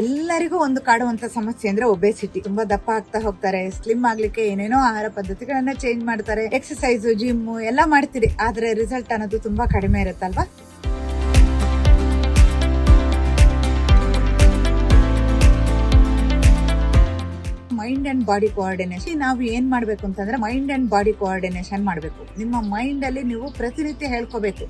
ಎಲ್ಲರಿಗೂ ಒಂದು ಕಾಡುವಂತ ಸಮಸ್ಯೆ ಅಂದ್ರೆ ಒಬೆಸಿಟಿ ತುಂಬಾ ದಪ್ಪ ಆಗ್ತಾ ಹೋಗ್ತಾರೆ ಸ್ಲಿಮ್ ಆಗ್ಲಿಕ್ಕೆ ಏನೇನೋ ಆಹಾರ ಪದ್ಧತಿಗಳನ್ನ ಚೇಂಜ್ ಮಾಡ್ತಾರೆ ಎಕ್ಸಸೈಸ್ ಜಿಮ್ ಎಲ್ಲ ಮಾಡ್ತೀರಿ, ಆದ್ರೆ ರಿಸಲ್ಟ್ ಅನ್ನೋದು ತುಂಬಾ ಕಡಿಮೆ ಇರುತ್ತಲ್ವಾ? ಮೈಂಡ್ ಅಂಡ್ ಬಾಡಿ ಕೋಆರ್ಡಿನೇಷನ್ ನಾವು ಏನ್ ಮಾಡ್ಬೇಕು ಅಂತಂದ್ರೆ ಮೈಂಡ್ ಅಂಡ್ ಬಾಡಿ ಕೋಆರ್ಡಿನೇಷನ್ ಮಾಡ್ಬೇಕು. ನಿಮ್ಮ ಮೈಂಡ್ ಅಲ್ಲಿ ನೀವು ಪ್ರತಿನಿತ್ಯ ಹೇಳ್ಕೋಬೇಕು.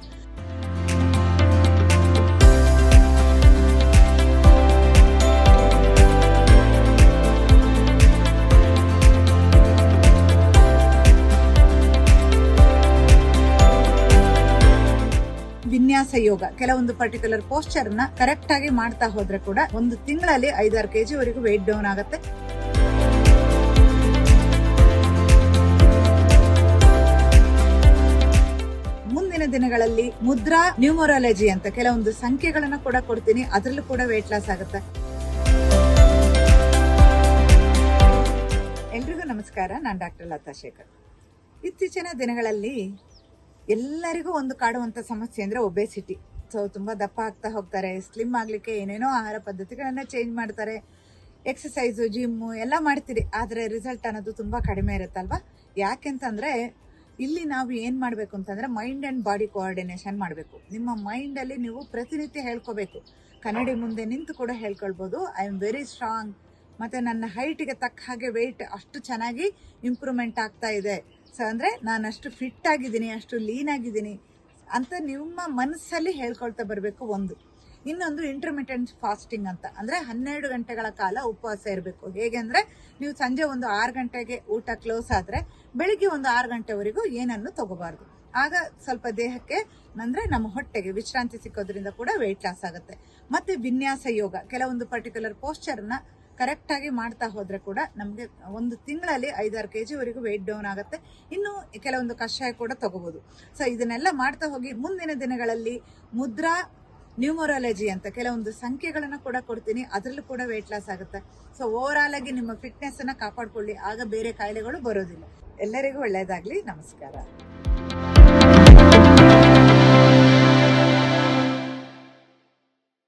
ವಿನ್ಯಾಸ ಯೋಗ ಕೆಲವೊಂದು ಪರ್ಟಿಕ್ಯುಲರ್ ಪೋಸ್ಚರ್ನ ಕರೆಕ್ಟ್ ಆಗಿ ಮಾಡ್ತಾ ಹೋದ್ರೆ ಕೂಡ ಒಂದು ತಿಂಗಳಲ್ಲಿ ಐದಾರು ಕೆಜಿ ವರೆಗೂ ವೆಯ್ಟ್ ಡೌನ್ ಆಗುತ್ತೆ. ಮುಂದಿನ ದಿನಗಳಲ್ಲಿ ಮುದ್ರಾ ನ್ಯೂಮರಾಲಜಿ ಅಂತ ಕೆಲವೊಂದು ಸಂಖ್ಯೆಗಳನ್ನ ಕೂಡ ಕೊಡ್ತೀನಿ. ಅದರಲ್ಲೂ ಕೂಡ ವೆಯ್ಟ್ ಲಾಸ್ ಆಗುತ್ತೆ. ಎಲ್ರಿಗೂ ನಮಸ್ಕಾರ. ನಾನು ಡಾಕ್ಟರ್ ಲತಾ ಶೇಖರ್ ಇತ್ತೀಚಿನ ದಿನಗಳಲ್ಲಿ ಎಲ್ಲರಿಗೂ ಒಂದು ಕಾಡುವಂಥ ಸಮಸ್ಯೆ ಅಂದರೆ ಒಬೆಸಿಟಿ ಸೊ ತುಂಬ ದಪ್ಪ ಆಗ್ತಾ ಹೋಗ್ತಾರೆ ಸ್ಲಿಮ್ ಆಗಲಿಕ್ಕೆ ಏನೇನೋ ಆಹಾರ ಪದ್ಧತಿಗಳನ್ನು ಚೇಂಜ್ ಮಾಡ್ತಾರೆ ಎಕ್ಸಸೈಸು ಜಿಮ್ಮು ಎಲ್ಲ ಮಾಡ್ತೀರಿ, ಆದರೆ ರಿಸಲ್ಟ್ ಅನ್ನೋದು ತುಂಬ ಕಡಿಮೆ ಇರುತ್ತಲ್ವಾ? ಯಾಕೆಂತಂದರೆ, ಇಲ್ಲಿ ನಾವು ಏನು ಮಾಡಬೇಕು ಅಂತಂದರೆ ಮೈಂಡ್ ಆ್ಯಂಡ್ ಬಾಡಿ ಕೋಆರ್ಡಿನೇಷನ್ ಮಾಡಬೇಕು. ನಿಮ್ಮ ಮೈಂಡಲ್ಲಿ ನೀವು ಪ್ರತಿನಿತ್ಯ ಹೇಳ್ಕೋಬೇಕು. ಕನ್ನಡಿ ಮುಂದೆ ನಿಂತು ಕೂಡ ಹೇಳ್ಕೊಳ್ಬೋದು ಐ ಆಮ್ ವೆರಿ ಸ್ಟ್ರಾಂಗ್ ಮತ್ತು ನನ್ನ ಹೈಟಿಗೆ ತಕ್ಕ ಹಾಗೆ ವೆಯ್ಟ್ ಅಷ್ಟು ಚೆನ್ನಾಗಿ ಇಂಪ್ರೂವ್ಮೆಂಟ್ ಆಗ್ತಾ ಇದೆ. ಸೊ ಅಂದರೆ ನಾನು ಅಷ್ಟು ಫಿಟ್ ಆಗಿದ್ದೀನಿ, ಅಷ್ಟು ಲೀನ್ ಆಗಿದ್ದೀನಿ ಅಂತ ನಿಮ್ಮ ಮನಸ್ಸಲ್ಲಿ ಹೇಳ್ಕೊಳ್ತಾ ಬರಬೇಕು ಒಂದು. ಇನ್ನೊಂದು ಇಂಟರ್ಮಿಟೆಂಟ್ ಫಾಸ್ಟಿಂಗ್ ಅಂತ. ಅಂದರೆ ಹನ್ನೆರಡು ಗಂಟೆಗಳ ಕಾಲ ಉಪವಾಸ ಇರಬೇಕು. ಹೇಗೆ ಅಂದರೆ ನೀವು ಸಂಜೆ ಒಂದು ಆರು ಗಂಟೆಗೆ ಊಟ ಕ್ಲೋಸ್ ಆದರೆ ಬೆಳಿಗ್ಗೆ ಒಂದು ಆರು ಗಂಟೆವರೆಗೂ ಏನನ್ನು ತಗೋಬಾರ್ದು. ಆಗ ಸ್ವಲ್ಪ ದೇಹಕ್ಕೆ ಅಂದರೆ ನಮ್ಮ ಹೊಟ್ಟೆಗೆ ವಿಶ್ರಾಂತಿ ಸಿಕ್ಕೋದ್ರಿಂದ ಕೂಡ ವೆಯ್ಟ್ ಲಾಸ್ ಆಗುತ್ತೆ. ಮತ್ತು ವಿನ್ಯಾಸ ಯೋಗ. ಕೆಲವೊಂದು ಪರ್ಟಿಕ್ಯುಲರ್ ಪೋಸ್ಚರ್ನ ಕರೆಕ್ಟ್ ಆಗಿ ಮಾಡ್ತಾ ಹೋದರೆ ಕೂಡ ನಮಗೆ ಒಂದು ತಿಂಗಳಲ್ಲಿ ಐದಾರು ಕೆ ವರೆಗೂ ವೆಯ್ಟ್ ಡೌನ್ ಆಗುತ್ತೆ. ಇನ್ನು ಕೆಲವೊಂದು ಕಷಾಯ ಕೂಡ ತಗೋಬೋದು. ಸೊ ಇದನ್ನೆಲ್ಲ ಮಾಡ್ತಾ ಹೋಗಿ ಮುಂದಿನ ದಿನಗಳಲ್ಲಿ ಮುದ್ರಾ ನ್ಯೂಮರಾಲಜಿ ಅಂತ ಕೆಲವೊಂದು ಸಂಖ್ಯೆಗಳನ್ನು ಕೂಡ ಕೊಡ್ತೀನಿ. ಅದರಲ್ಲೂ ಕೂಡ ವೆಯ್ಟ್ ಲಾಸ್ ಆಗುತ್ತೆ. ಸೊ ಓವರ್ ಆಗಿ ನಿಮ್ಮ ಫಿಟ್ನೆಸ್ ಅನ್ನ ಕಾಪಾಡ್ಕೊಳ್ಳಿ. ಆಗ ಬೇರೆ ಕಾಯಿಲೆಗಳು ಬರೋದಿಲ್ಲ. ಎಲ್ಲರಿಗೂ ಒಳ್ಳೆಯದಾಗಲಿ ನಮಸ್ಕಾರ.